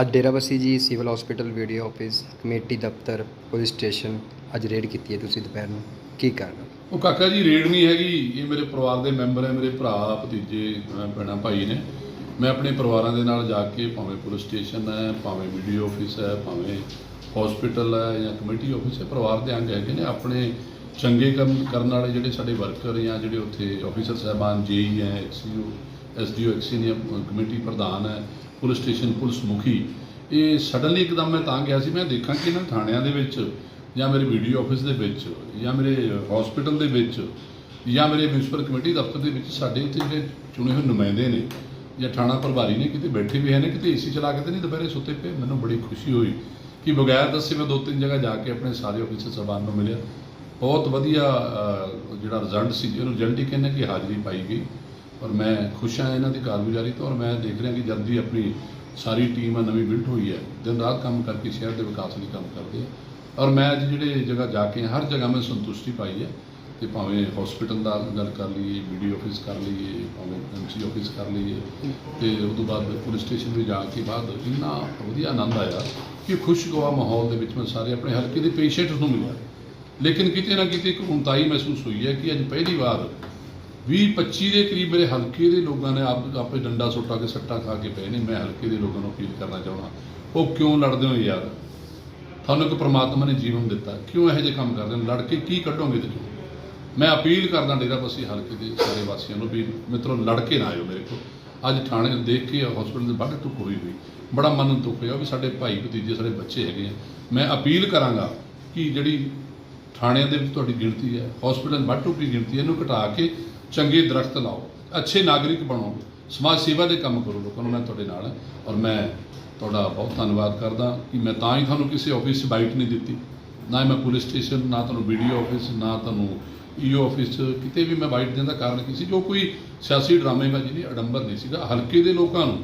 ਅੱਜ ਡੇਰਾਬੱਸੀ ਜੀ civil hospital BDO office, committee ਦਫ਼ਤਰ, ਪੁਲਿਸ ਸਟੇਸ਼ਨ ਅੱਜ ਰੇਡ ਕੀਤੀ ਹੈ ਤੁਸੀਂ ਦੁਪਹਿਰ ਨੂੰ। ਕੀ ਕਰਨਾ ਉਹ ਕਾਕਾ ਜੀ, ਰੇਡ ਨਹੀਂ ਹੈਗੀ। ਇਹ ਮੇਰੇ ਪਰਿਵਾਰ ਦੇ ਮੈਂਬਰ ਹੈ, ਮੇਰੇ ਭਰਾ, ਭਤੀਜੇ, ਅਹ, ਭੈਣਾਂ, ਭਾਈ ਨੇ। ਮੈਂ ਆਪਣੇ ਪਰਿਵਾਰਾਂ ਦੇ ਨਾਲ ਜਾ ਕੇ ਭਾਵੇਂ ਪੁਲਿਸ ਸਟੇਸ਼ਨ ਹੈ, ਭਾਵੇਂ ਵੀਡੀਓ ਆਫਿਸ ਹੈ, ਭਾਵੇਂ ਹਸਪੀਟਲ ਹੈ ਜਾਂ ਕਮੇਟੀ ਆਫਿਸ ਹੈ, ਪਰਿਵਾਰ ਦੇ ਅੰਗ ਹੈਗੇ ਨੇ। ਆਪਣੇ ਚੰਗੇ ਕੰਮ ਕਰਨ ਵਾਲੇ ਜਿਹੜੇ ਸਾਡੇ ਵਰਕਰ ਜਾਂ ਜਿਹੜੇ ਉੱਥੇ ਆਫੀਸਰ ਸਾਹਿਬਾਨ, ਜੇਈ ਹੈ ਐਕਸੀਓ ਐਸਡੀਓ ਐਕਸੀਨੀਅਰ ਕਮੇਟੀ ਪ੍ਰਧਾਨ ਹੈ ਪੁਲਿਸ ਸਟੇਸ਼ਨ ਪੁਲਿਸ ਮੁਖੀ। ਇਹ ਸਡਨਲੀ ਇੱਕਦਮ ਮੈਂ ਤਾਂ ਗਿਆ ਸੀ, ਮੈਂ ਦੇਖਾਂ ਕਿ ਇਹਨਾਂ ਥਾਣਿਆਂ ਦੇ ਵਿੱਚ ਜਾਂ ਮੇਰੇ ਵੀਡੀਓ ਆਫਿਸ ਦੇ ਵਿੱਚ ਜਾਂ ਮੇਰੇ ਹਸਪੀਟਲ ਦੇ ਵਿੱਚ ਜਾਂ ਮੇਰੇ ਮਿਊਨਿਸਪਲ ਕਮੇਟੀ ਦਫ਼ਤਰ ਦੇ ਵਿੱਚ ਸਾਡੇ ਇੱਥੇ ਜਿਹੜੇ ਚੁਣੇ ਹੋਏ ਨੁਮਾਇੰਦੇ ਨੇ ਜਾਂ ਥਾਣਾ ਪ੍ਰਭਾਰੀ ਨੇ ਕਿਤੇ ਬੈਠੇ ਵੀ ਹੈ ਨੇ, ਕਿਤੇ ਏਸੀ ਚਲਾ ਕੇ ਤੇ ਨਹੀਂ ਦੁਪਹਿਰੇ ਸੁੱਤੇ ਪਏ। ਮੈਨੂੰ ਬੜੀ ਖੁਸ਼ੀ ਹੋਈ ਕਿ ਬਗੈਰ ਦੱਸੇ ਮੈਂ ਦੋ ਤਿੰਨ ਜਗ੍ਹਾ ਜਾ ਕੇ ਆਪਣੇ ਸਾਰੇ ਆਫੀਸਰ ਸਾਹਿਬਾਨ ਨੂੰ ਮਿਲਿਆ। ਬਹੁਤ ਵਧੀਆ ਜਿਹੜਾ ਰਿਜ਼ਲਟ ਸੀ, ਜਿਹਨੂੰ ਰਿਜ਼ਲਟ ਹੀ ਕਹਿੰਦੇ ਕਿ ਹਾਜ਼ਰੀ ਪਾਈ ਗਈ। ਔਰ ਮੈਂ ਖੁਸ਼ ਹਾਂ ਇਹਨਾਂ ਦੀ ਕਾਰਗੁਜ਼ਾਰੀ ਤੋਂ ਔਰ ਮੈਂ ਦੇਖ ਰਿਹਾ ਕਿ ਜਦ ਵੀ ਆਪਣੀ ਸਾਰੀ ਟੀਮ ਆ, ਨਵੀਂ ਬਿਲਡ ਹੋਈ ਹੈ, ਦਿਨ ਰਾਤ ਕੰਮ ਕਰਕੇ ਸ਼ਹਿਰ ਦੇ ਵਿਕਾਸ ਲਈ ਕੰਮ ਕਰਦੇ ਆ। ਔਰ ਮੈਂ ਅੱਜ ਜਿਹੜੇ ਜਗ੍ਹਾ ਜਾ ਕੇ ਹਰ ਜਗ੍ਹਾ ਮੈਂ ਸੰਤੁਸ਼ਟੀ ਪਾਈ ਹੈ ਤੇ ਭਾਵੇਂ ਹਸਪੀਟਲ ਦਾ ਗੱਲ ਕਰ ਲਈਏ ਵੀਡੀਓ ਆਫਿਸ ਕਰ ਲਈਏ, ਭਾਵੇਂ ਐਮਸੀ ਆਫਿਸ ਕਰ ਲਈਏ, ਤੇ ਉਸ ਤੋਂ ਬਾਅਦ ਪੁਲਿਸ ਸਟੇਸ਼ਨ ਵੀ ਜਾ ਕੇ ਬਾਅਦ ਇੰਨਾ ਵਧੀਆ ਆਨੰਦ ਆਇਆ ਕਿ ਖੁਸ਼ਗਵਾ ਮਾਹੌਲ ਦੇ ਵਿੱਚ ਮੈਂ ਸਾਰੇ ਆਪਣੇ ਹਲਕੇ ਦੇ ਪੇਸ਼ੈਂਟਸ ਨੂੰ ਮਿਲਿਆ। ਲੇਕਿਨ ਕਿਤੇ ਨਾ ਕਿਤੇ ਇੱਕ ਉਨਤਾਈ ਮਹਿਸੂਸ ਹੋਈ ਹੈ ਕਿ ਅੱਜ ਪਹਿਲੀ ਵਾਰ 20 25 ਦੇ ਕਰੀਬ ਮੇਰੇ ਹਲਕੇ ਦੇ ਲੋਕਾਂ ਨੇ ਆਪ ਆਪੇ ਡੰਡਾ ਸੁੱਟਾ ਕੇ ਸੱਟਾ ਖਾ ਕੇ ਪਏ ਨੇ। ਮੈਂ ਹਲਕੇ ਦੇ ਲੋਕਾਂ ਨੂੰ ਅਪੀਲ ਕਰਨਾ ਚਾਹੁੰਦਾ। ਉਹ ਕਿਉਂ ਲੜਦੇ ਹੋ ਯਾਰ? ਤੁਹਾਨੂੰ ਇੱਕ ਪ੍ਰਮਾਤਮਾ ਨੇ ਜੀਵਨ ਦਿੱਤਾ। ਕਿਉਂ ਇਹੋ ਜਿਹੇ ਕੰਮ ਕਰਦੇ ਹੋ ਲੜ ਕੇ ਕੀ ਕੱਢੋਗੇ ਤੇ ਮੈਂ ਅਪੀਲ ਕਰਦਾ ਡੇਰਾ ਬਸੀ ਹਲਕੇ ਦੇ ਸਾਰੇ ਵਾਸੀਆਂ ਨੂੰ ਵੀ ਮਿੱਤਰੋ ਲੜ ਕੇ ਨਾ ਆਇਓ ਮੇਰੇ ਕੋਲ। ਅੱਜ ਥਾਣੇ ਦੇਖ ਕੇ ਹਸਪੀਟਲ ਦੇ ਬਾਹਰ ਧੁੱਪ ਹੋਈ ਹੋਈ। ਬੜਾ ਮਨ ਨੂੰ ਦੁੱਖ ਹੋਇਆ ਵੀ ਸਾਡੇ ਭਾਈ ਭਤੀਜੇ, ਸਾਡੇ ਬੱਚੇ ਹੈਗੇ ਆ। ਮੈਂ ਅਪੀਲ ਕਰਾਂਗਾ ਕਿ ਜਿਹੜੀ ਥਾਣਿਆਂ ਦੇ ਵਿੱਚ ਤੁਹਾਡੀ ਗਿਣਤੀ ਹੈ ਹਸਪੀਟਲ ਵੱਧ ਟੁੱਟੀ ਗਿਣਤੀ ਹੈ, ਇਹਨੂੰ ਘਟਾ ਕੇ ਚੰਗੇ ਦਰਖਤ ਲਾਓ, ਅੱਛੇ ਨਾਗਰਿਕ ਬਣੋ, ਸਮਾਜ ਸੇਵਾ ਦੇ ਕੰਮ ਕਰੋ ਲੋਕਾਂ ਨੂੰ, ਮੈਂ ਤੁਹਾਡੇ ਨਾਲ ਔਰ ਮੈਂ ਤੁਹਾਡਾ ਬਹੁਤ ਧੰਨਵਾਦ ਕਰਦਾ ਕਿ ਮੈਂ ਤਾਂ ਹੀ ਤੁਹਾਨੂੰ ਕਿਸੇ ਆਫਿਸ 'ਚ ਬਾਈਟ ਨਹੀਂ ਦਿੱਤੀ, ਨਾ ਹੀ ਮੈਂ ਪੁਲਿਸ ਸਟੇਸ਼ਨ ਨਾ ਤੁਹਾਨੂੰ ਵੀਡੀਓ ਆਫਿਸ ਨਾ ਤੁਹਾਨੂੰ e ਈਓ ਆਫਿਸ 'ਚ ਕਿਤੇ ਵੀ ਮੈਂ ਬਾਈਟ ਦੇਣ ਦਾ ਕਾਰਨ ਕੀ ਸੀ, ਜੋ ਕੋਈ ਸਿਆਸੀ ਡਰਾਮੇਬਾਜ਼ੀ ਨਹੀਂ, ਅਡੰਬਰ ਨਹੀਂ ਸੀਗਾ, ਹਲਕੇ ਦੇ ਲੋਕਾਂ ਨੂੰ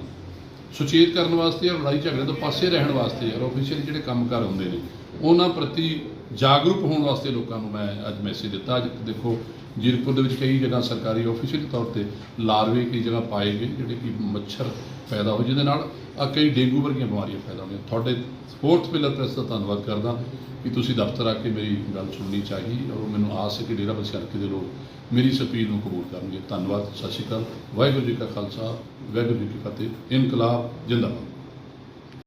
ਸੁਚੇਤ ਕਰਨ ਵਾਸਤੇ ਔਰ ਲੜਾਈ ਝਗੜੇ ਤੋਂ ਪਾਸੇ ਰਹਿਣ ਵਾਸਤੇ ਔਰ ਆਫੀਸ਼ੀਅਲ ਜਿਹੜੇ ਕੰਮਕਾਰ ਹੁੰਦੇ ਨੇ ਉਹਨਾਂ ਪ੍ਰਤੀ ਜਾਗਰੂਕ ਹੋਣ ਵਾਸਤੇ ਲੋਕਾਂ ਨੂੰ ਮੈਂ ਅੱਜ ਮੈਸੇਜ ਦਿੱਤਾ। ਅੱਜ ਦੇਖੋ, ਜੀਰਕਪੁਰ ਦੇ ਵਿੱਚ ਕਈ ਜਗ੍ਹਾ ਸਰਕਾਰੀ ਆਫੀਸ਼ੀਅਲ ਤੌਰ ਤੇ ਲਾਰਵੇ ਕਈ ਜਗ੍ਹਾ ਪਾਏ ਗਏ, ਜਿਹੜੇ ਕਿ ਮੱਛਰ ਪੈਦਾ ਹੋ, ਜਿਹਦੇ ਨਾਲ ਆ ਕਈ ਡੇਂਗੂ ਵਰਗੀਆਂ ਬਿਮਾਰੀਆਂ ਪੈਦਾ ਹੁੰਦੀਆਂ ਤੁਹਾਡੇ ਫੋਰਥ ਪਿਲਰ ਪ੍ਰੈਸ ਦਾ ਧੰਨਵਾਦ ਕਰਦਾ ਕਿ ਤੁਸੀਂ ਦਫ਼ਤਰ ਆ ਕੇ ਮੇਰੀ ਗੱਲ ਸੁਣਨੀ ਚਾਹੀਦੀ ਔਰ ਮੈਨੂੰ ਆਸ ਹੈ ਕਿ ਡੇਰਾ ਬਸ ਹਲਕੇ ਦੇ ਲੋਕ ਮੇਰੀ ਇਸ ਅਪੀਲ ਨੂੰ ਕਬੂਲ ਕਰਨਗੇ। ਧੰਨਵਾਦ, ਸਤਿ ਸ਼੍ਰੀ ਅਕਾਲ। ਵਾਹਿਗੁਰੂ ਜੀ ਕਾ ਖਾਲਸਾ, ਵਾਹਿਗੁਰੂ ਜੀ ਕੀ ਫਤਿਹ। ਇਨਕਲਾਬ, ਜਿੰਦਾਬਾਦ।